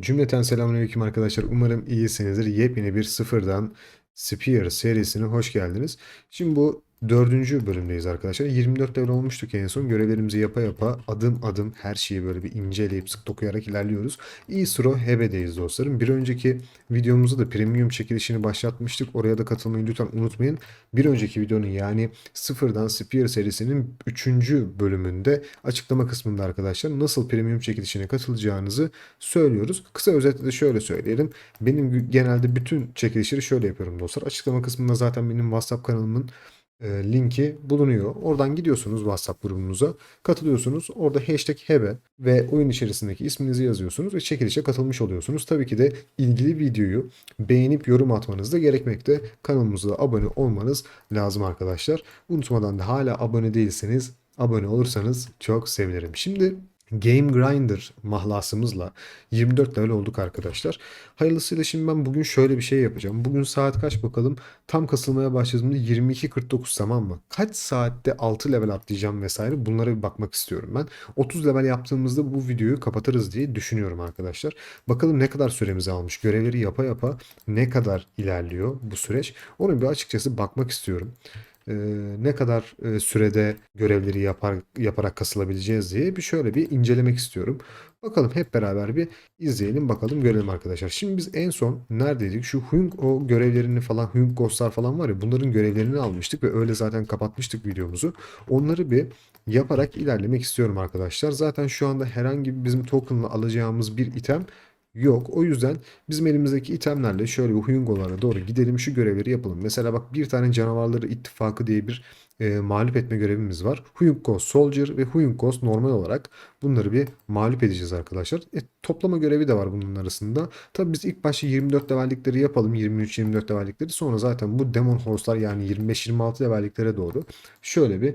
Cümleten selamünaleyküm arkadaşlar. Umarım iyisinizdir. Yepyeni bir sıfırdan Spear serisine hoş geldiniz. Şimdi bu dördüncü bölümdeyiz arkadaşlar. 24 level olmuştuk en son. Görevlerimizi yapa yapa adım adım her şeyi böyle bir inceleyip sık dokuyarak ilerliyoruz. İsro Hebe'deyiz dostlarım. Bir önceki videomuzda da premium çekilişini başlatmıştık. Oraya da katılmayı lütfen unutmayın. Bir önceki videonun yani sıfırdan Spear serisinin 3. bölümünde açıklama kısmında arkadaşlar nasıl premium çekilişine katılacağınızı söylüyoruz. Kısa özetle de şöyle söyleyelim. Benim genelde bütün çekilişleri şöyle yapıyorum dostlar. Açıklama kısmında zaten benim WhatsApp kanalımın e, linki bulunuyor. Oradan gidiyorsunuz WhatsApp grubumuza, katılıyorsunuz. Orada hashtag hebe ve oyun içerisindeki isminizi yazıyorsunuz ve çekilişe katılmış oluyorsunuz. Tabii ki de ilgili videoyu beğenip yorum atmanız da gerekmekte. Kanalımıza abone olmanız lazım arkadaşlar. Unutmadan da hala abone değilseniz abone olursanız çok sevinirim. Şimdi Game Grinder mahlasımızla 24 level olduk arkadaşlar. Hayırlısıyla şimdi ben bugün şöyle bir şey yapacağım. Bugün saat kaç bakalım? Tam kasılmaya başladığımda 22.49 tamam mı? Kaç saatte 6 level atlayacağım vesaire bunlara bir bakmak istiyorum ben. 30 level yaptığımızda bu videoyu kapatırız diye düşünüyorum arkadaşlar. Bakalım ne kadar süremizi almış. Görevleri yapa yapa ne kadar ilerliyor bu süreç. Onu bir açıkçası bakmak istiyorum e, ne kadar e, sürede görevleri yapar yaparak kasılabileceğiz diye bir şöyle bir incelemek istiyorum. Bakalım hep beraber bir izleyelim bakalım görelim arkadaşlar. Şimdi biz en son neredeydik? Şu Huyung o görevlerini falan Huyung Ghost'lar falan var ya bunların görevlerini almıştık ve öyle zaten kapatmıştık videomuzu. Onları bir yaparak ilerlemek istiyorum arkadaşlar. Zaten şu anda herhangi bizim token'la alacağımız bir item yok. O yüzden bizim elimizdeki itemlerle şöyle bir Huyungo'lara doğru gidelim şu görevleri yapalım. Mesela bak bir tane canavarları ittifakı diye bir e, mağlup etme görevimiz var. Huyungo Soldier ve Huyungo normal olarak bunları bir mağlup edeceğiz arkadaşlar. E, toplama görevi de var bunun arasında. Tabi biz ilk başta 24 levellikleri yapalım. 23-24 levellikleri. Sonra zaten bu Demon Horse'lar yani 25-26 levelliklere doğru şöyle bir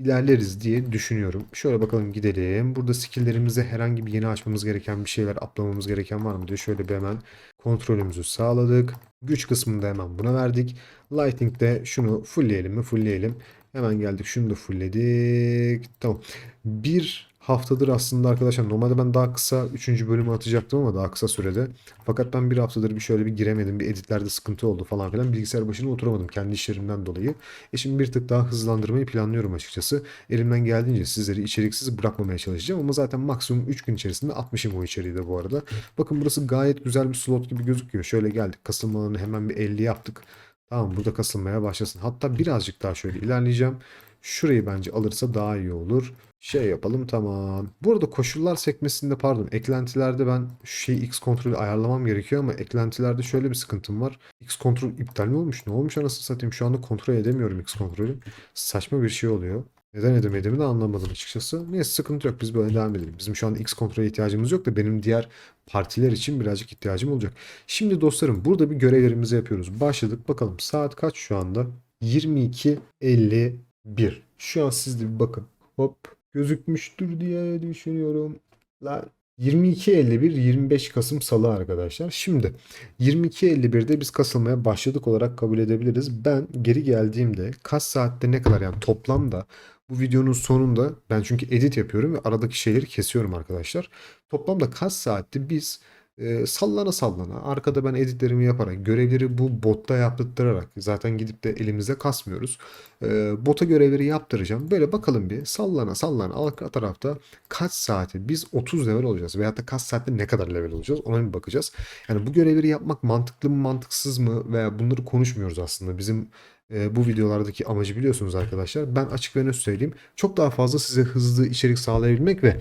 ilerleriz diye düşünüyorum. Şöyle bakalım gidelim. Burada skill'lerimize herhangi bir yeni açmamız gereken bir şeyler atlamamız gereken var mı diye şöyle bir hemen kontrolümüzü sağladık. Güç kısmında hemen buna verdik. Lighting'de şunu fullleyelim mi? Fullleyelim. Hemen geldik. Şunu da fullledik. Tamam. Bir haftadır aslında arkadaşlar normalde ben daha kısa 3. bölümü atacaktım ama daha kısa sürede. Fakat ben bir haftadır bir şöyle bir giremedim. Bir editlerde sıkıntı oldu falan filan. Bilgisayar başına oturamadım kendi işlerimden dolayı. E şimdi bir tık daha hızlandırmayı planlıyorum açıkçası. Elimden geldiğince sizleri içeriksiz bırakmamaya çalışacağım. Ama zaten maksimum 3 gün içerisinde atmışım o içeriği de bu arada. Bakın burası gayet güzel bir slot gibi gözüküyor. Şöyle geldik. Kasılmalarını hemen bir 50 yaptık. Tamam burada kasılmaya başlasın. Hatta birazcık daha şöyle ilerleyeceğim. Şurayı bence alırsa daha iyi olur. Şey yapalım tamam. Bu arada koşullar sekmesinde pardon eklentilerde ben şu şeyi X kontrolü ayarlamam gerekiyor ama eklentilerde şöyle bir sıkıntım var. X kontrol iptal mi olmuş? Ne olmuş anasını satayım? Şu anda kontrol edemiyorum X kontrolü. Saçma bir şey oluyor. Neden edemediğimi de anlamadım açıkçası. Neyse sıkıntı yok biz böyle devam edelim. Bizim şu anda X kontrole ihtiyacımız yok da benim diğer partiler için birazcık ihtiyacım olacak. Şimdi dostlarım burada bir görevlerimizi yapıyoruz. Başladık bakalım saat kaç şu anda? 22.51. Şu an siz de bir bakın. Hop gözükmüştür diye düşünüyorum. Lan 22.51 25 Kasım Salı arkadaşlar. Şimdi 22.51'de biz kasılmaya başladık olarak kabul edebiliriz. Ben geri geldiğimde kaç saatte ne kadar yani toplamda bu videonun sonunda ben çünkü edit yapıyorum ve aradaki şeyleri kesiyorum arkadaşlar. Toplamda kaç saatte biz e, sallana sallana arkada ben editlerimi yaparak görevleri bu botta yaptırtarak zaten gidip de elimizde kasmıyoruz. E, bota görevleri yaptıracağım. Böyle bakalım bir sallana sallana arka tarafta kaç saate biz 30 level olacağız veyahut da kaç saatte ne kadar level olacağız ona bir bakacağız. Yani bu görevleri yapmak mantıklı mı mantıksız mı veya bunları konuşmuyoruz aslında. Bizim e, bu videolardaki amacı biliyorsunuz arkadaşlar. Ben açık ve net söyleyeyim. Çok daha fazla size hızlı içerik sağlayabilmek ve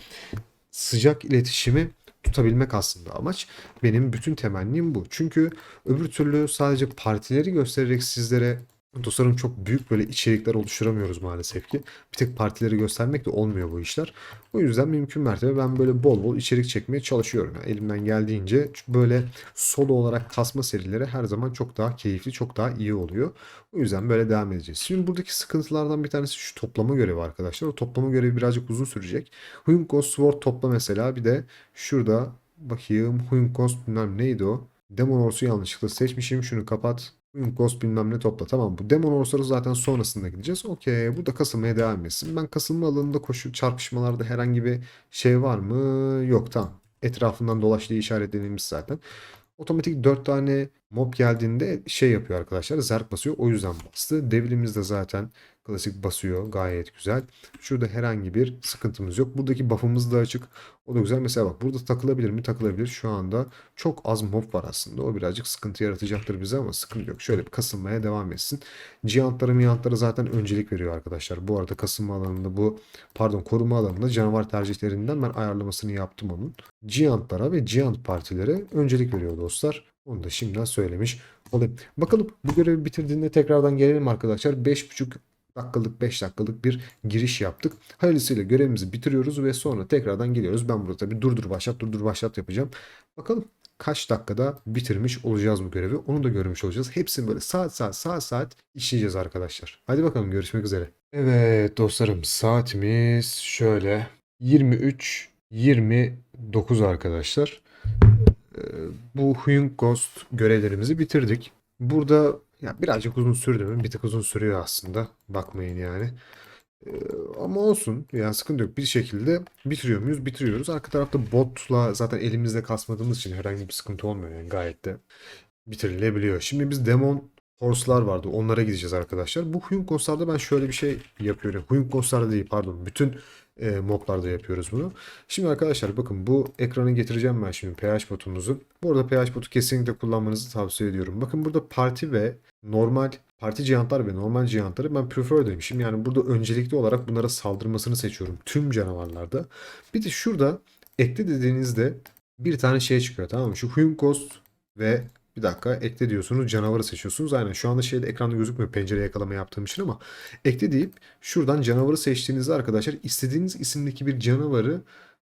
sıcak iletişimi tutabilmek aslında amaç. Benim bütün temennim bu. Çünkü öbür türlü sadece partileri göstererek sizlere dostlarım çok büyük böyle içerikler oluşturamıyoruz maalesef ki. Bir tek partileri göstermek de olmuyor bu işler. O yüzden mümkün mertebe ben böyle bol bol içerik çekmeye çalışıyorum. Yani elimden geldiğince böyle solo olarak kasma serileri her zaman çok daha keyifli, çok daha iyi oluyor. O yüzden böyle devam edeceğiz. Şimdi buradaki sıkıntılardan bir tanesi şu toplama görevi arkadaşlar. O toplama görevi birazcık uzun sürecek. Huyunko Sword topla mesela. Bir de şurada bakayım Huyunko bilmem neydi o. Demon Horse'u yanlışlıkla seçmişim. Şunu kapat. Ghost bilmem ne topla. Tamam bu Demon Horse'ları zaten sonrasında gideceğiz. Okey burada kasılmaya devam etsin. Ben kasılma alanında koşu çarpışmalarda herhangi bir şey var mı? Yok tamam. etrafından dolaş diye işaretlenilmiş zaten. Otomatik 4 tane mob geldiğinde şey yapıyor arkadaşlar. Zerk basıyor. O yüzden bastı. Devil'imiz de zaten klasik basıyor. Gayet güzel. Şurada herhangi bir sıkıntımız yok. Buradaki buff'ımız da açık. O da güzel. Mesela bak burada takılabilir mi? Takılabilir. Şu anda çok az mob var aslında. O birazcık sıkıntı yaratacaktır bize ama sıkıntı yok. Şöyle bir kasılmaya devam etsin. Giantlara miyantlara zaten öncelik veriyor arkadaşlar. Bu arada kasılma alanında bu pardon koruma alanında canavar tercihlerinden ben ayarlamasını yaptım onun. Giantlara ve Giant partilere öncelik veriyor dostlar. Onu da şimdiden söylemiş olayım. Bakalım bu görevi bitirdiğinde tekrardan gelelim arkadaşlar. 5.5 dakikalık 5 dakikalık bir giriş yaptık. Hayırlısıyla görevimizi bitiriyoruz ve sonra tekrardan geliyoruz. Ben burada tabii durdur başlat durdur başlat yapacağım. Bakalım kaç dakikada bitirmiş olacağız bu görevi. Onu da görmüş olacağız. Hepsini böyle saat saat saat saat işleyeceğiz arkadaşlar. Hadi bakalım görüşmek üzere. Evet dostlarım saatimiz şöyle 23 29 arkadaşlar. Ee, bu Huyung Ghost görevlerimizi bitirdik. Burada ya birazcık uzun sürdü mü? Bir tık uzun sürüyor aslında. Bakmayın yani. Ee, ama olsun. Yani sıkıntı yok. Bir şekilde bitiriyor muyuz? Bitiriyoruz. Arka tarafta botla zaten elimizde kasmadığımız için herhangi bir sıkıntı olmuyor. Yani gayet de bitirilebiliyor. Şimdi biz Demon Horse'lar vardı. Onlara gideceğiz arkadaşlar. Bu Huyung Ghost'larda ben şöyle bir şey yapıyorum. Huyung Ghost'larda değil pardon. Bütün e, moblarda yapıyoruz bunu. Şimdi arkadaşlar bakın bu ekranı getireceğim ben şimdi pH botumuzu. Bu arada pH botu kesinlikle kullanmanızı tavsiye ediyorum. Bakın burada parti ve normal parti cihantlar ve normal cihantları ben prefer demişim. Yani burada öncelikli olarak bunlara saldırmasını seçiyorum. Tüm canavarlarda. Bir de şurada ekle dediğinizde bir tane şey çıkıyor tamam mı? Şu Huyung Ghost ve bir dakika ekle diyorsunuz canavarı seçiyorsunuz. Aynen şu anda şeyde ekranda gözükmüyor pencere yakalama yaptığım için ama ekle deyip şuradan canavarı seçtiğinizde arkadaşlar istediğiniz isimdeki bir canavarı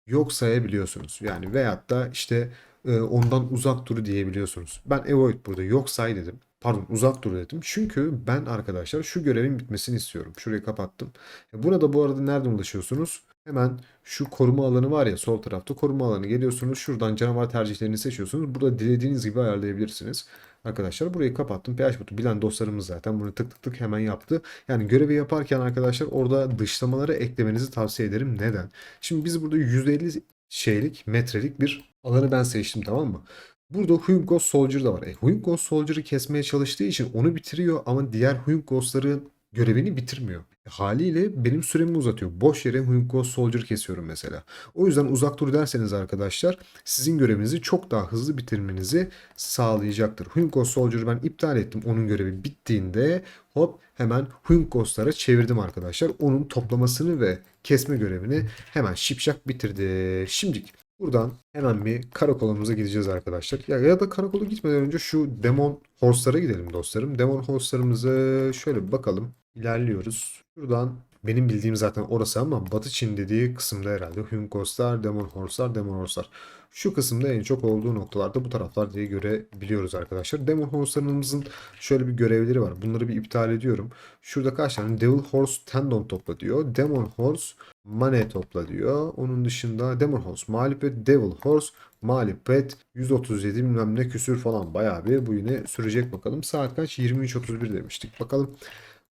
yok sayabiliyorsunuz. Yani veyahut da işte e, ondan uzak dur diyebiliyorsunuz. Ben avoid burada yok say dedim. Pardon uzak dur dedim. Çünkü ben arkadaşlar şu görevin bitmesini istiyorum. Şurayı kapattım. E, Buna da bu arada nereden ulaşıyorsunuz? Hemen şu koruma alanı var ya sol tarafta koruma alanı geliyorsunuz. Şuradan canavar tercihlerini seçiyorsunuz. Burada dilediğiniz gibi ayarlayabilirsiniz. Arkadaşlar burayı kapattım. PH botu bilen dostlarımız zaten bunu tık tık tık hemen yaptı. Yani görevi yaparken arkadaşlar orada dışlamaları eklemenizi tavsiye ederim. Neden? Şimdi biz burada 150 şeylik metrelik bir alanı ben seçtim tamam mı? Burada Huyung Ghost Soldier da var. E, Huyung Ghost Soldier'ı kesmeye çalıştığı için onu bitiriyor ama diğer Huyung Ghost'ların görevini bitirmiyor. Haliyle benim süremi uzatıyor. Boş yere Ghost Soldier kesiyorum mesela. O yüzden uzak dur derseniz arkadaşlar sizin görevinizi çok daha hızlı bitirmenizi sağlayacaktır. Ghost Soldier'ı ben iptal ettim. Onun görevi bittiğinde hop hemen Huyung Ghost'lara çevirdim arkadaşlar. Onun toplamasını ve kesme görevini hemen şipşak bitirdi. Şimdi Buradan hemen bir karakolumuza gideceğiz arkadaşlar. Ya, ya da karakola gitmeden önce şu Demon Horse'lara gidelim dostlarım. Demon Horse'larımızı şöyle bir bakalım. İlerliyoruz. Şuradan benim bildiğim zaten orası ama Batı Çin dediği kısımda herhalde Huyung Horse'lar, Demon Horse'lar, Demon Horse'lar. Şu kısımda en çok olduğu noktalarda bu taraflar diye görebiliyoruz arkadaşlar. Demon Horse'larımızın şöyle bir görevleri var. Bunları bir iptal ediyorum. Şurada kaç tane Devil Horse Tendon topla diyor. Demon Horse Mane topla diyor. Onun dışında Demon Horse mağlup et. Devil Horse mağlup et. 137 bilmem ne küsür falan bayağı bir bu yine sürecek bakalım. Saat kaç? 23.31 demiştik. Bakalım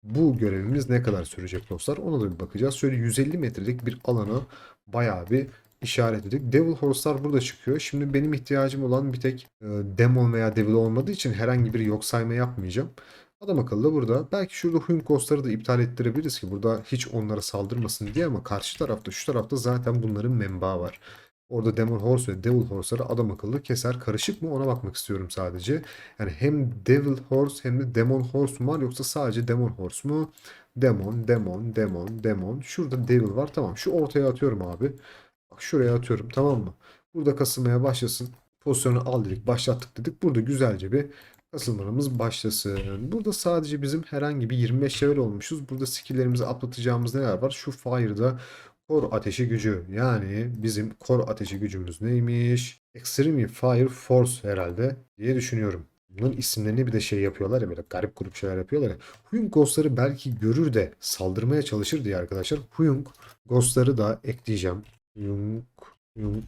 bu görevimiz ne kadar sürecek dostlar? Ona da bir bakacağız. Şöyle 150 metrelik bir alana bayağı bir işaretledik. Devil Horse'lar burada çıkıyor. Şimdi benim ihtiyacım olan bir tek e, Demon veya Devil olmadığı için herhangi bir yok sayma yapmayacağım. Adam akıllı burada. Belki şurada Huyung Ghost'ları da iptal ettirebiliriz ki burada hiç onlara saldırmasın diye ama karşı tarafta şu tarafta zaten bunların menbaı var. Orada Demon Horse ve Devil Horse'ları adam akıllı keser. Karışık mı ona bakmak istiyorum sadece. Yani hem Devil Horse hem de Demon Horse mu var yoksa sadece Demon Horse mu? Demon, Demon, Demon, Demon. Şurada Devil var. Tamam. Şu ortaya atıyorum abi. Bak şuraya atıyorum tamam mı? Burada kasılmaya başlasın. Pozisyonu al dedik. Başlattık dedik. Burada güzelce bir kasılmalarımız başlasın. Burada sadece bizim herhangi bir 25 level olmuşuz. Burada skilllerimizi atlatacağımız neler var? Şu Fire'da Kor ateşi gücü. Yani bizim kor ateşi gücümüz neymiş? Extreme Fire Force herhalde diye düşünüyorum. Bunların isimlerini bir de şey yapıyorlar ya böyle garip grup şeyler yapıyorlar ya. Huyung Ghost'ları belki görür de saldırmaya çalışır diye arkadaşlar. Huyung Ghost'ları da ekleyeceğim. Huyung, Huyung,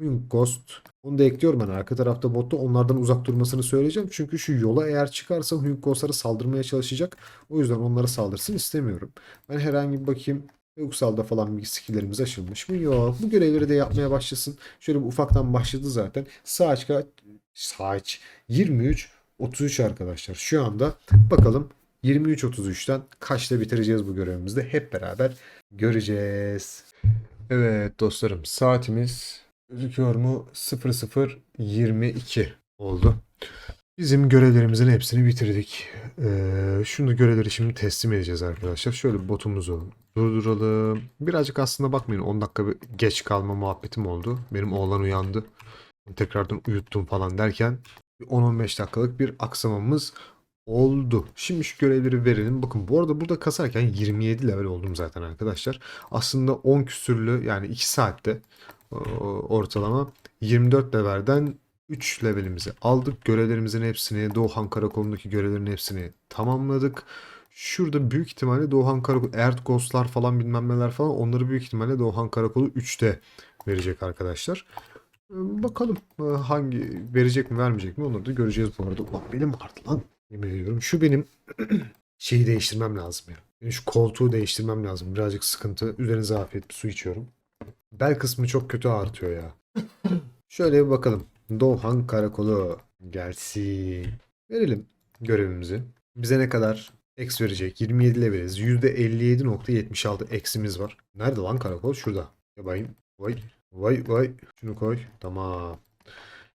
Huyung Ghost. Onu da ekliyorum ben arka tarafta botta onlardan uzak durmasını söyleyeceğim. Çünkü şu yola eğer çıkarsa Huyung Ghost'lara saldırmaya çalışacak. O yüzden onlara saldırsın istemiyorum. Ben herhangi bir bakayım Duygusalda falan bir skilllerimiz açılmış mı? Yok. Bu görevleri de yapmaya başlasın. Şöyle bir ufaktan başladı zaten. Saat kaç? Saat 23 33 arkadaşlar. Şu anda bakalım 23.33'ten kaçta bitireceğiz bu görevimizi de hep beraber göreceğiz. Evet dostlarım saatimiz gözüküyor mu? 00.22 oldu. Bizim görevlerimizin hepsini bitirdik. Ee, şunu görevleri şimdi teslim edeceğiz arkadaşlar. Şöyle botumuzu durduralım. Birazcık aslında bakmayın 10 dakika geç kalma muhabbetim oldu. Benim oğlan uyandı. Tekrardan uyuttum falan derken bir 10-15 dakikalık bir aksamamız oldu. Şimdi şu görevleri verelim. Bakın bu arada burada kasarken 27 level oldum zaten arkadaşlar. Aslında 10 küsürlü yani 2 saatte o, ortalama 24 levelden 3 levelimizi aldık. Görevlerimizin hepsini, Doğan Karakolu'ndaki görevlerin hepsini tamamladık. Şurada büyük ihtimalle Doğan Karakolu, Erd Ghost'lar falan bilmem neler falan onları büyük ihtimalle Doğan Karakolu 3'te verecek arkadaşlar. Ee, Bakalım e, hangi verecek mi vermeyecek mi onları da göreceğiz bu arada. Ulan benim vardı lan. Yemin ediyorum. Şu benim şeyi değiştirmem lazım ya. Benim şu koltuğu değiştirmem lazım. Birazcık sıkıntı. Üzerinize afiyet su içiyorum. Bel kısmı çok kötü artıyor ya. Şöyle bir bakalım. Doğan Karakolu gelsin. Verelim görevimizi. Bize ne kadar X verecek? 27 leveliz. %57.76 eksimiz var. Nerede lan karakol? Şurada. Ya bayım. Vay. Vay vay. Şunu koy. Tamam.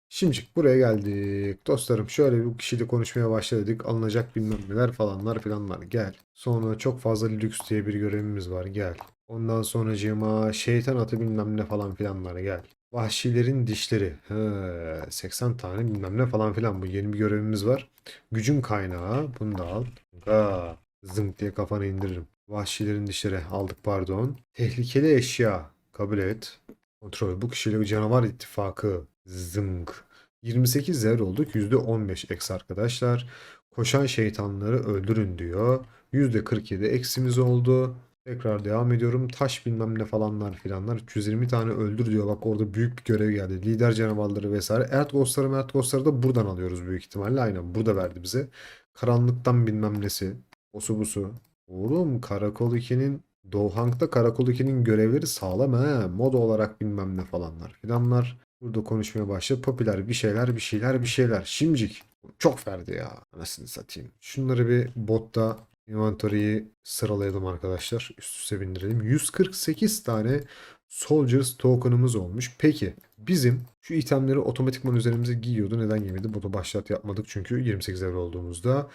Şimdi buraya geldik. Dostlarım şöyle bir kişiyle konuşmaya başladık. Alınacak bilmem neler falanlar filanlar. Gel. Sonra çok fazla lüks diye bir görevimiz var. Gel. Ondan sonracığıma şeytan atı bilmem ne falan filanlar. Gel. Vahşilerin dişleri. He, 80 tane bilmem ne falan filan. Bu yeni bir görevimiz var. Gücün kaynağı. Bunu da al. Ha, zınk diye kafana indiririm. Vahşilerin dişleri aldık pardon. Tehlikeli eşya. Kabul et. Kontrol. Bu kişiyle canavar ittifakı. Zınk. 28 level olduk. %15 eks arkadaşlar. Koşan şeytanları öldürün diyor. %47 eksimiz oldu. Tekrar devam ediyorum. Taş bilmem ne falanlar filanlar. 320 tane öldür diyor. Bak orada büyük bir görev geldi. Lider canavarları vesaire. Erd Ghost'ları Mert Ghost'ları da buradan alıyoruz büyük ihtimalle. Aynen burada verdi bize. Karanlıktan bilmem nesi. Osu busu. Oğlum Karakol 2'nin Doğank'ta Karakol 2'nin görevleri sağlam he. Mod olarak bilmem ne falanlar filanlar. Burada konuşmaya başladı. Popüler bir şeyler bir şeyler bir şeyler. Şimcik. Çok verdi ya. Anasını satayım. Şunları bir botta inventory'yi sıralayalım arkadaşlar. Üst üste bindirelim. 148 tane Soldiers token'ımız olmuş. Peki bizim şu itemleri otomatikman üzerimize giyiyordu. Neden yemedi? Botu başlat yapmadık çünkü 28 level olduğumuzda.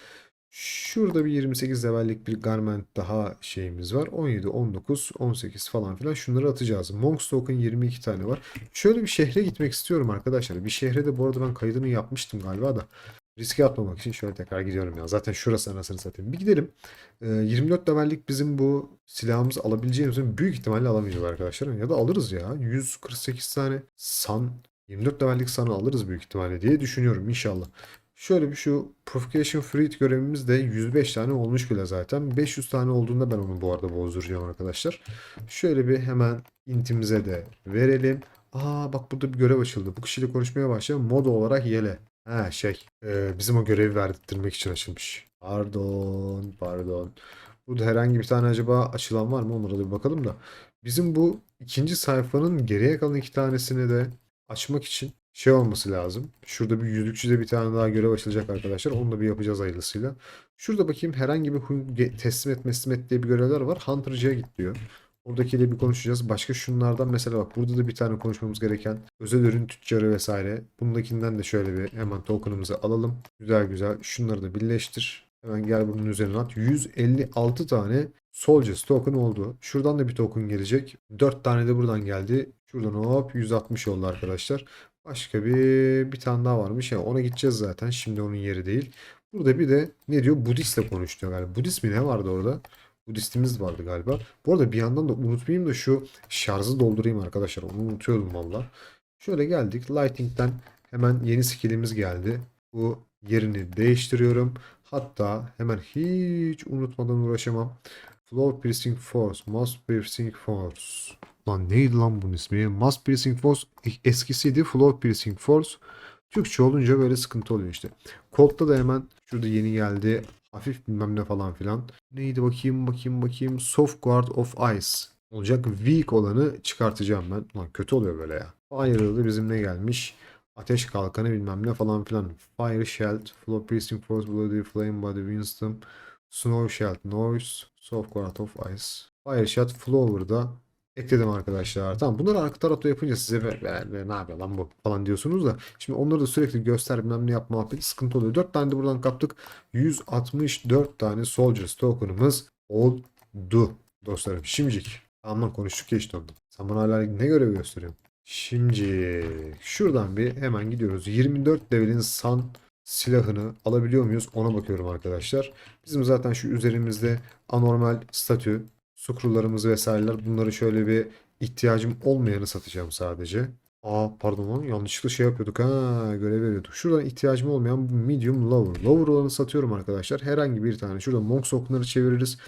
Şurada bir 28 levellik bir garment daha şeyimiz var. 17, 19, 18 falan filan şunları atacağız. Monk's Token 22 tane var. Şöyle bir şehre gitmek istiyorum arkadaşlar. Bir şehre de bu arada ben kaydını yapmıştım galiba da. Riske atmamak için şöyle tekrar gidiyorum ya. Zaten şurası anasını satayım. Bir gidelim. Ee, 24 levellik bizim bu silahımızı alabileceğimizin büyük ihtimalle alamayacağız arkadaşlar. Ya da alırız ya. 148 tane san 24 levellik sanı alırız büyük ihtimalle diye düşünüyorum inşallah. Şöyle bir şu Provocation Fruit görevimiz de 105 tane olmuş bile zaten. 500 tane olduğunda ben onu bu arada bozduracağım arkadaşlar. Şöyle bir hemen intimize de verelim. Aa bak burada bir görev açıldı. Bu kişiyle konuşmaya başlayalım. Moda olarak yele. Ha şey e, bizim o görevi verdirtmek için açılmış. Pardon pardon. Burada herhangi bir tane acaba açılan var mı? Onlara da bir bakalım da. Bizim bu ikinci sayfanın geriye kalan iki tanesini de açmak için şey olması lazım. Şurada bir yüzükçüde bir tane daha görev açılacak arkadaşlar. Onu da bir yapacağız hayırlısıyla. Şurada bakayım herhangi bir teslim et teslim et diye bir görevler var. Hunter'cıya git diyor. Oradakiyle bir konuşacağız. Başka şunlardan mesela bak burada da bir tane konuşmamız gereken özel ürün tüccarı vesaire. Bundakinden de şöyle bir hemen token'ımızı alalım. Güzel güzel. Şunları da birleştir. Hemen gel bunun üzerine at. 156 tane Soldiers token oldu. Şuradan da bir token gelecek. 4 tane de buradan geldi. Şuradan hop 160 oldu arkadaşlar. Başka bir bir tane daha varmış. Ya ona gideceğiz zaten. Şimdi onun yeri değil. Burada bir de ne diyor? Budistle konuşuyor galiba. Budist mi ne vardı orada? Budistimiz vardı galiba. Bu arada bir yandan da unutmayayım da şu şarjı doldurayım arkadaşlar. Onu unutuyordum valla. Şöyle geldik. Lighting'den hemen yeni skillimiz geldi. Bu yerini değiştiriyorum. Hatta hemen hiç unutmadan uğraşamam. Flow Piercing Force, Mass Piercing Force. Lan neydi lan bunun ismi? Mass Piercing Force eskisiydi. Flow Piercing Force. Türkçe olunca böyle sıkıntı oluyor işte. Colt'ta da hemen şurada yeni geldi. Hafif bilmem ne falan filan. Neydi bakayım bakayım bakayım. Soft Guard of Ice. olacak. Weak olanı çıkartacağım ben. Ulan kötü oluyor böyle ya. Fire'da bizim ne gelmiş? Ateş kalkanı bilmem ne falan filan. Fire Shield, Flow Piercing Force, Bloody Flame, Body Winston, Snow Shield, Noise, Soft Court of Ice. Fire Shield, Flower'da ekledim arkadaşlar. Tamam bunları arka tarafta yapınca size ve ne yapıyor lan bu falan diyorsunuz da. Şimdi onları da sürekli göster bilmem ne yapma muhabbeti sıkıntı oluyor. 4 tane de buradan kaptık. 164 tane Soldiers token'ımız oldu dostlarım. Şimdicik. Tamam konuştuk ya işte. Sen bana hala ne görevi gösteriyorsun? Şimdi şuradan bir hemen gidiyoruz. 24 level'in san silahını alabiliyor muyuz? Ona bakıyorum arkadaşlar. Bizim zaten şu üzerimizde anormal statü, scrolllarımız vesaireler bunları şöyle bir ihtiyacım olmayanı satacağım sadece. Aa pardon lan yanlışlıkla şey yapıyorduk ha görev veriyorduk. Şuradan ihtiyacım olmayan medium lower. Lower olanı satıyorum arkadaşlar. Herhangi bir tane. Şurada monk sokunları çeviririz.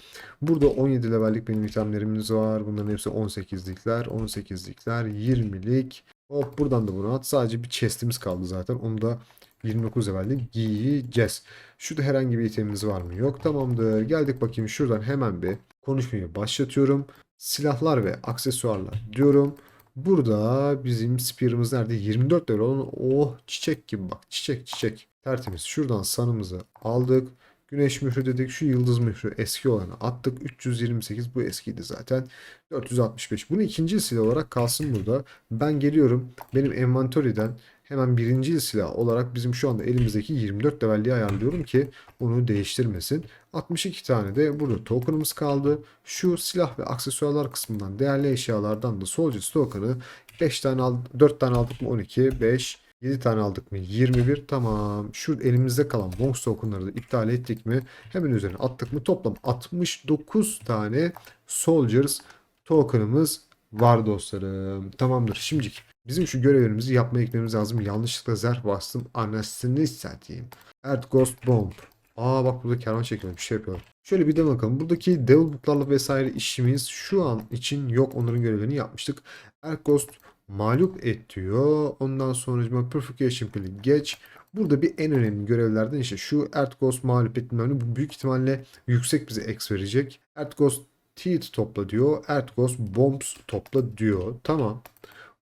Burada 17 levellik benim itemlerimiz var. Bunların hepsi 18'likler, 18'likler, 20'lik. Hop buradan da bunu at. Sadece bir chest'imiz kaldı zaten. Onu da 29 levelde giyeceğiz. Şurada herhangi bir itemimiz var mı? Yok tamamdır. Geldik bakayım şuradan hemen bir konuşmayı başlatıyorum. Silahlar ve aksesuarlar diyorum. Burada bizim spear'ımız nerede? 24 level olan oh çiçek gibi bak. Çiçek çiçek. Tertemiz. Şuradan sanımızı aldık. Güneş mührü dedik. Şu yıldız mührü eski olanı attık. 328 bu eskiydi zaten. 465. Bunu ikinci silah olarak kalsın burada. Ben geliyorum. Benim envantöriden hemen birinci silah olarak bizim şu anda elimizdeki 24 levelliği ayarlıyorum ki onu değiştirmesin. 62 tane de burada tokenımız kaldı. Şu silah ve aksesuarlar kısmından değerli eşyalardan da Soldiers token'ı 5 tane aldık, 4 tane aldık mı 12, 5, 7 tane aldık mı 21 tamam. Şu elimizde kalan Monks tokenları da iptal ettik mi hemen üzerine attık mı toplam 69 tane Soldiers token'ımız var dostlarım. Tamamdır. Şimdilik bizim şu görevlerimizi yapmaya gitmemiz lazım. Yanlışlıkla zerh bastım. Anasını satayım. Earth Ghost Bomb. Aa bak burada kervan çekiyor. Bir şey yapıyorlar. Şöyle bir de bakalım. Buradaki Devil Book'larla vesaire işimiz şu an için yok. Onların görevlerini yapmıştık. Earth Ghost mağlup et diyor. Ondan sonra Purification Pill'i geç. Burada bir en önemli görevlerden işte şu Earth Ghost mağlup etmemeli. Bu büyük ihtimalle yüksek bize X verecek. Earth Ghost Teeth topla diyor. Earth Ghost Bombs topla diyor. Tamam.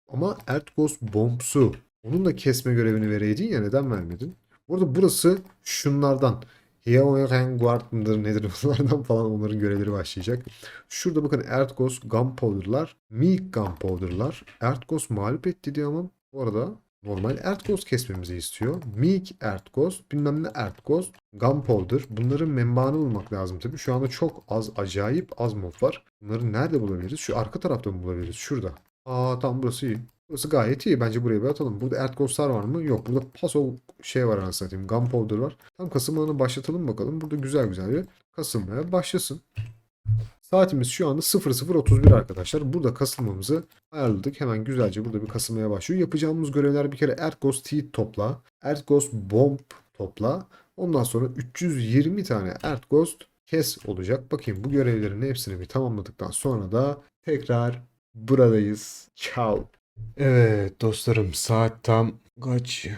Ama Earth Ghost Bombs'u onun da kesme görevini vereydin ya neden vermedin? Burada burası şunlardan. Heoren Guard mıdır nedir bunlardan falan onların görevleri başlayacak. Şurada bakın Earth Ghost Gunpowder'lar, Meek Gunpowder'lar. Earth Ghost mağlup etti diyor ama bu arada normal Earth Ghost kesmemizi istiyor. Meek Earth Ghost, bilmem ne Earth Ghost, Gunpowder. Bunların menbaını bulmak lazım tabii. Şu anda çok az, acayip az mod var. Bunları nerede bulabiliriz? Şu arka tarafta mı bulabiliriz? Şurada. Aa tamam burası iyi. Burası gayet iyi. Bence buraya bir atalım. Burada Earth Ghost'lar var mı? Yok. Burada Paso şey var anasını satayım. Gunpowder var. Tam kasılmalarını başlatalım bakalım. Burada güzel güzel bir kasılmaya başlasın. Saatimiz şu anda 00.31 arkadaşlar. Burada kasılmamızı ayarladık. Hemen güzelce burada bir kasılmaya başlıyor. Yapacağımız görevler bir kere Earth Ghost Teeth topla. Earth Ghost Bomb topla. Ondan sonra 320 tane Earth Ghost kes olacak. Bakayım bu görevlerin hepsini bir tamamladıktan sonra da tekrar buradayız. Ciao. Evet dostlarım saat tam kaç?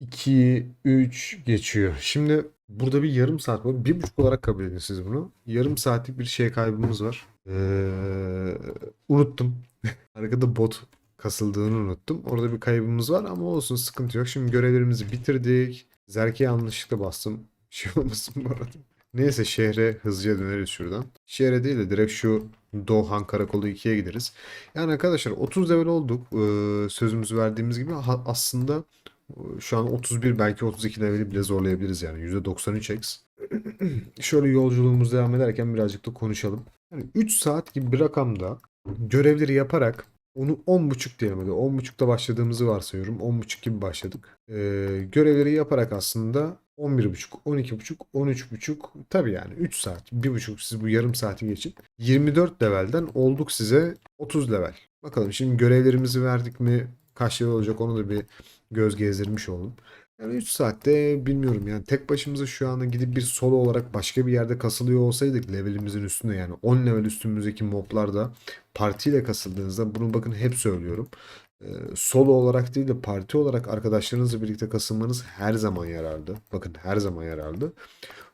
2, 3 geçiyor. Şimdi burada bir yarım saat var. Bir buçuk olarak kabul edin siz bunu. Yarım saatlik bir şey kaybımız var. Ee, unuttum. Arkada bot kasıldığını unuttum. Orada bir kaybımız var ama olsun sıkıntı yok. Şimdi görevlerimizi bitirdik. Zerke yanlışlıkla bastım. Şey olmasın bu arada. Neyse şehre hızlıca döneriz şuradan. Şehre değil de direkt şu Doğan Karakolu 2'ye gideriz. Yani arkadaşlar 30 level olduk. Ee, sözümüzü verdiğimiz gibi Ha- aslında e, şu an 31 belki 32 leveli bile zorlayabiliriz yani. %93x. Şöyle yolculuğumuz devam ederken birazcık da konuşalım. Yani 3 saat gibi bir rakamda görevleri yaparak onu 10.30 diyelim hadi. 10.30'da başladığımızı varsayıyorum. 10.30 gibi başladık. Ee, görevleri yaparak aslında 11.30, 12.30, 13.30 tabii yani 3 saat, 1.5 siz bu yarım saati geçin. 24 levelden olduk size 30 level. Bakalım şimdi görevlerimizi verdik mi kaç level olacak onu da bir göz gezdirmiş oldum. Yani 3 saatte bilmiyorum yani tek başımıza şu anda gidip bir solo olarak başka bir yerde kasılıyor olsaydık levelimizin üstünde yani 10 level üstümüzdeki moblarda partiyle kasıldığınızda bunu bakın hep söylüyorum. Solo olarak değil de parti olarak arkadaşlarınızla birlikte kasılmanız her zaman yararlı. Bakın her zaman yararlı.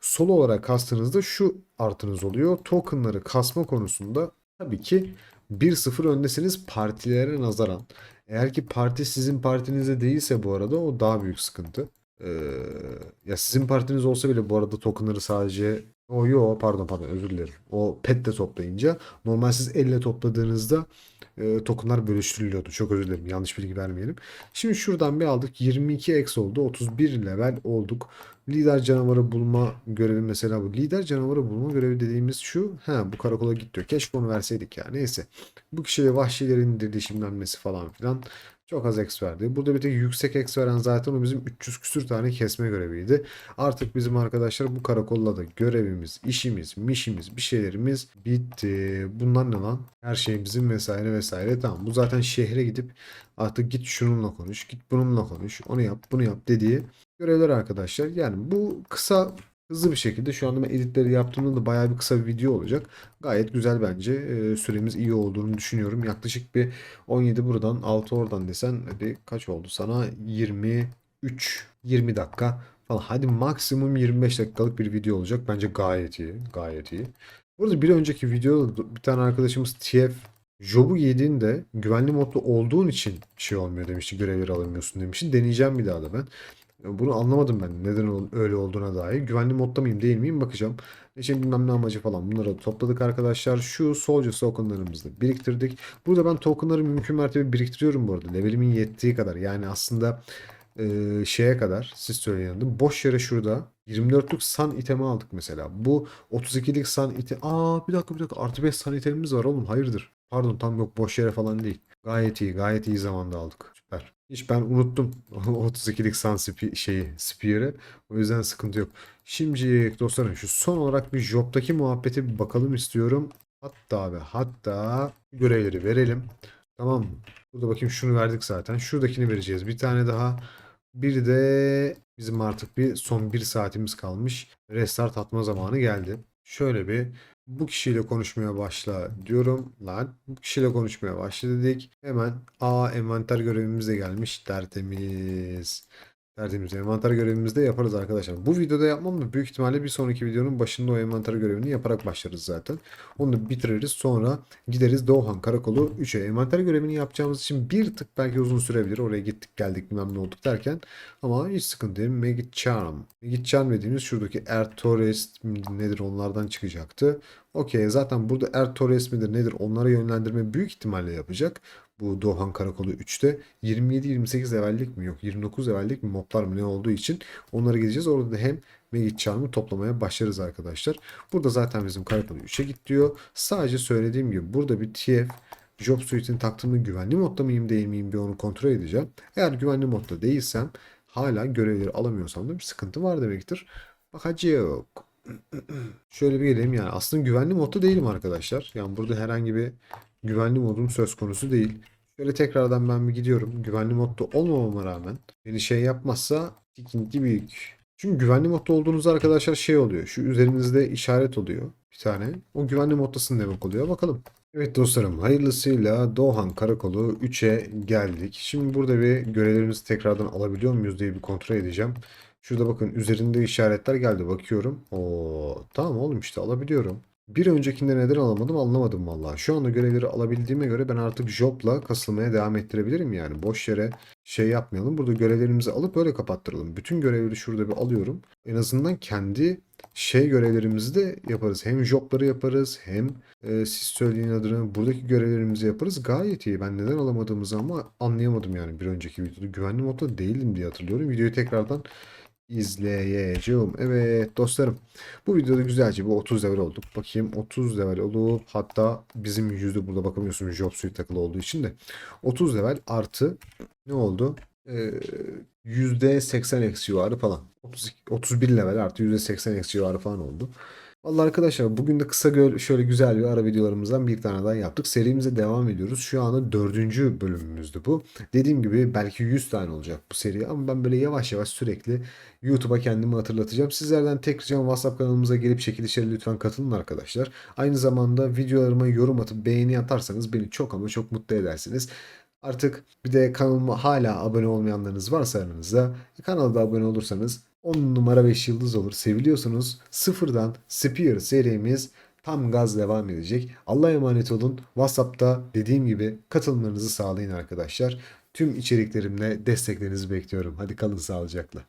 Solo olarak kastığınızda şu artınız oluyor. Tokenları kasma konusunda tabii ki 1-0 öndesiniz partilere nazaran. Eğer ki parti sizin partinizde değilse bu arada o daha büyük sıkıntı. Ee, ya sizin partiniz olsa bile bu arada tokenları sadece o yo pardon pardon özür dilerim. O pet de toplayınca normal siz elle topladığınızda e, tokenlar bölüştürülüyordu. Çok özür dilerim. Yanlış bilgi vermeyelim. Şimdi şuradan bir aldık. 22 x oldu. 31 level olduk. Lider canavarı bulma görevi mesela bu. Lider canavarı bulma görevi dediğimiz şu. Ha bu karakola git diyor. Keşke onu verseydik ya. Neyse. Bu kişiye vahşilerin dirişimlenmesi falan filan. Çok az X verdi. Burada bir tek yüksek X veren zaten o bizim 300 küsür tane kesme göreviydi. Artık bizim arkadaşlar bu karakolla da görevimiz, işimiz, mişimiz, bir şeylerimiz bitti. Bunlar ne lan? Her şeyimizin vesaire vesaire. Tamam bu zaten şehre gidip artık git şununla konuş, git bununla konuş, onu yap, bunu yap dediği görevler arkadaşlar. Yani bu kısa hızlı bir şekilde şu anda ben editleri yaptığımda da bayağı bir kısa bir video olacak. Gayet güzel bence. Ee, süremiz iyi olduğunu düşünüyorum. Yaklaşık bir 17 buradan 6 oradan desen hadi kaç oldu sana 23 20 dakika falan. Hadi maksimum 25 dakikalık bir video olacak. Bence gayet iyi. Gayet iyi. Burada bir önceki videoda bir tane arkadaşımız TF Job'u yediğinde güvenli modda olduğun için şey olmuyor demişti. Görevleri alamıyorsun demişti. Deneyeceğim bir daha da ben. Bunu anlamadım ben neden öyle olduğuna dair. Güvenli modda mıyım değil miyim bakacağım. İşte bilmem ne amacı falan bunları topladık arkadaşlar. Şu Soldier tokenlarımızı biriktirdik. Burada ben tokenları mümkün mertebe biriktiriyorum bu arada. Levelimin yettiği kadar. Yani aslında e, şeye kadar siz söyleyin. Boş yere şurada 24'lük sun itemi aldık mesela. Bu 32'lik sun item. Aa bir dakika bir dakika artı 5 sun itemimiz var oğlum hayırdır. Pardon tam yok boş yere falan değil. Gayet iyi gayet iyi zamanda aldık. Süper. Hiç ben unuttum 32'lik sun spi- şeyi Spear'ı. O yüzden sıkıntı yok. Şimdi dostlarım şu son olarak bir Job'daki muhabbete bir bakalım istiyorum. Hatta abi hatta görevleri verelim. Tamam mı? Burada bakayım şunu verdik zaten. Şuradakini vereceğiz. Bir tane daha. Bir de bizim artık bir son bir saatimiz kalmış. Restart atma zamanı geldi. Şöyle bir bu kişiyle konuşmaya başla diyorum. Lan bu kişiyle konuşmaya başla dedik. Hemen a envanter görevimiz de gelmiş. Tertemiz. Tertemiz. Envanter görevimizi de yaparız arkadaşlar. Bu videoda yapmam da büyük ihtimalle bir sonraki videonun başında o envanter görevini yaparak başlarız zaten. Onu da bitiririz. Sonra gideriz Doğan Karakolu 3'e. Envanter görevini yapacağımız için bir tık belki uzun sürebilir. Oraya gittik geldik bilmem ne olduk derken. Ama hiç sıkıntı değil. Megit Charm. Megit Charm dediğimiz şuradaki Er Torres nedir onlardan çıkacaktı. Okey zaten burada Er Torres midir nedir onlara yönlendirme büyük ihtimalle yapacak. Bu Doğan Karakolu 3'te 27-28 levellik mi yok 29 levellik mi moblar mı ne olduğu için onlara gideceğiz. Orada da hem Megit Charm'ı toplamaya başlarız arkadaşlar. Burada zaten bizim Karakolu 3'e git diyor. Sadece söylediğim gibi burada bir TF Job Suite'in taktığımda güvenli modda mıyım değil miyim bir onu kontrol edeceğim. Eğer güvenli modda değilsem hala görevleri alamıyorsam da bir sıkıntı var demektir. Bakacağız. Şöyle bir geleyim yani aslında güvenli modda değilim arkadaşlar. Yani burada herhangi bir güvenli modum söz konusu değil. Şöyle tekrardan ben bir gidiyorum. Güvenli modda olmamama rağmen beni şey yapmazsa sıkıntı büyük. Çünkü güvenli modda olduğunuzda arkadaşlar şey oluyor. Şu üzerinizde işaret oluyor bir tane. O güvenli moddasın demek oluyor. Bakalım. Evet dostlarım hayırlısıyla Doğan Karakolu 3'e geldik. Şimdi burada bir görevlerimizi tekrardan alabiliyor muyuz diye bir kontrol edeceğim. Şurada bakın üzerinde işaretler geldi bakıyorum. Oo tamam oğlum işte alabiliyorum. Bir öncekinde neden alamadım anlamadım vallahi. Şu anda görevleri alabildiğime göre ben artık jobla kasılmaya devam ettirebilirim yani. Boş yere şey yapmayalım. Burada görevlerimizi alıp öyle kapattıralım. Bütün görevleri şurada bir alıyorum. En azından kendi şey görevlerimizi de yaparız. Hem jobları yaparız hem e, siz söyleyin adını buradaki görevlerimizi yaparız. Gayet iyi. Ben neden alamadığımızı ama anlayamadım yani bir önceki videoda. Güvenli modda değildim diye hatırlıyorum. Videoyu tekrardan izleyeceğim. Evet dostlarım. Bu videoda güzelce bir 30 level olduk. Bakayım 30 level olup hatta bizim yüzde burada bakamıyorsunuz job suite takılı olduğu için de 30 level artı ne oldu? Ee, yüzde 80 eksi civarı falan. 32, 31 level artı %80 eksi civarı falan oldu. Vallahi arkadaşlar bugün de kısa gö- şöyle güzel bir ara videolarımızdan bir tane daha yaptık. Serimize devam ediyoruz. Şu anda dördüncü bölümümüzdü bu. Dediğim gibi belki 100 tane olacak bu seri ama ben böyle yavaş yavaş sürekli YouTube'a kendimi hatırlatacağım. Sizlerden tek ricam WhatsApp kanalımıza gelip çekilişlere lütfen katılın arkadaşlar. Aynı zamanda videolarıma yorum atıp beğeni atarsanız beni çok ama çok mutlu edersiniz. Artık bir de kanalıma hala abone olmayanlarınız varsa aranızda kanala da abone olursanız 10 numara 5 yıldız olur. Seviliyorsunuz. Sıfırdan Spear serimiz tam gaz devam edecek. Allah'a emanet olun. WhatsApp'ta dediğim gibi katılımlarınızı sağlayın arkadaşlar. Tüm içeriklerimle desteklerinizi bekliyorum. Hadi kalın sağlıcakla.